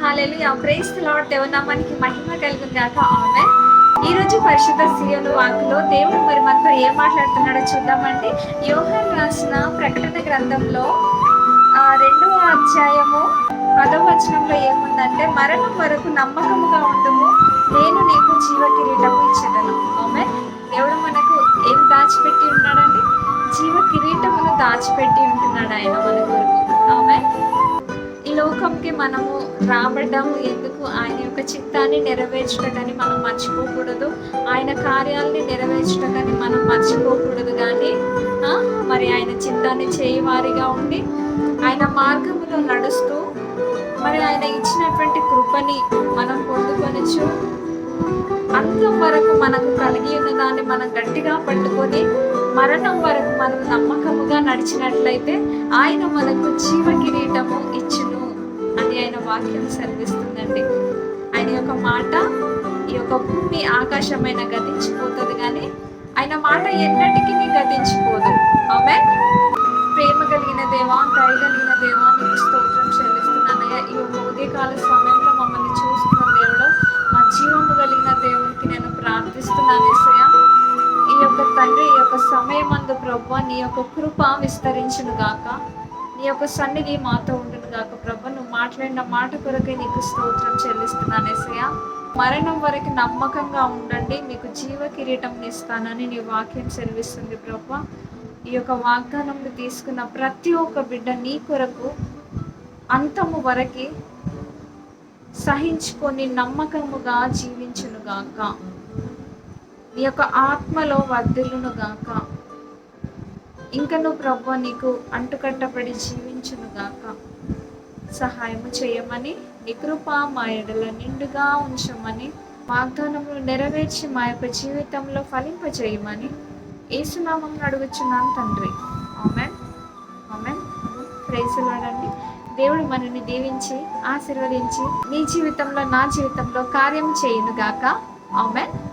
Hallelujah praise lord దేవనామానికి మహిమ కలుగును గాక. ఆమె ఈ రోజు పరిశుద్ధ సీయోను వాక్కులో దేవుడు మరి మనతో ఏం మాట్లాడుతున్నాడో చూద్దామండి. యోహన్ రాసిన ప్రకటన గ్రంథంలో రెండవ అధ్యాయము పదవ వచనంలో ఏముందంటే మరణం వరకు నమ్మకముగా ఉండుము. నేను నీకు జీవ కిరీటము ఇచ్చేదను. దాచిపెట్టి ఉంటున్నాడు ఆయన మన కొరకు. ఆమె. ఈ లోకంకి మనము రాబడ్డాము. ఎందుకు? ఆయన యొక్క చిత్తాన్ని నెరవేర్చటకని మనం మర్చిపోకూడదు. ఆయన కార్యాలని నెరవేర్చటకని మనం మర్చిపోకూడదు. కానీ మరి ఆయన చిత్తాన్ని చేయవారిగా ఉండి ఆయన మార్గములో నడుస్తూ మరి ఆయన ఇచ్చినటువంటి కృపని మనం పొందుకొనచ్చు. అంతం వరకు మనకు కలిగి ఉన్న దాన్ని మనం గట్టిగా పట్టుకొని మరణం వరకు మనం నమ్మకముగా నడిచినట్లయితే ఆయన మనకు జీవ కిరీటము ఇచ్చును అని ఆయన వాక్యం సెలవిస్తుందండి. ఆయన యొక్క మాట ఈ యొక్క భూమి ఆకాశమైన గతించిపోతుంది కానీ ఆయన మాట ఎన్నటికీ గతించిపోదు. ఆమె ప్రేమ కలిగిన దేవా దయ కలిగిన దేవా నీకు స్తోత్రం చెల్లిస్తున్నానయ్యా ఈ యొక్క ఉదయకాల సమయంలో మమ్మల్ని చూస్తున్న దేవుడు మా జీవము కలిగిన దేవునికి నేను ప్రార్థిస్తున్నాను తండ్రి ఈ యొక్క సమయం అందు ప్రభు నీ యొక్క కృప విస్తరించును గాక. నీ యొక్క సన్నిధి మాతో ఉండును గాక ప్రభు. నువ్వు మాట్లాడిన మాట కొరకే నీకు స్తోత్రం చెల్లిస్తున్నాను ఎసయ మరణం వరకు నమ్మకంగా ఉండండి. మీకు జీవ కిరీటం ఇస్తానని నీ వాక్యం సెలవిస్తుంది ప్రభు. ఈ యొక్క వాగ్దానంలో తీసుకున్న ప్రతి ఒక్క బిడ్డ నీ కొరకు అంతము వరకు సహించుకొని నమ్మకముగా జీవించునుగాక నీ యొక్క ఆత్మలో వర్ధిల్లును గాక. ఇంకా నువ్వు ప్రభు నీకు అంటుకట్టబడి జీవించును గాక. సహాయము చేయమని నీ కృప మా ఎడల నిండుగా ఉంచమని వాగ్దానములు నెరవేర్చి మా యొక్క జీవితంలో ఫలింపజేయమని ఏసునామం అడుగుచున్నాను తండ్రి. ఆమెన్. ఆమెన్. ప్రేసులాడండి దేవుడు మనల్ని దీవించి ఆశీర్వదించి నీ జీవితంలో నా జీవితంలో కార్యం చేయునుగాక ఆమెన్.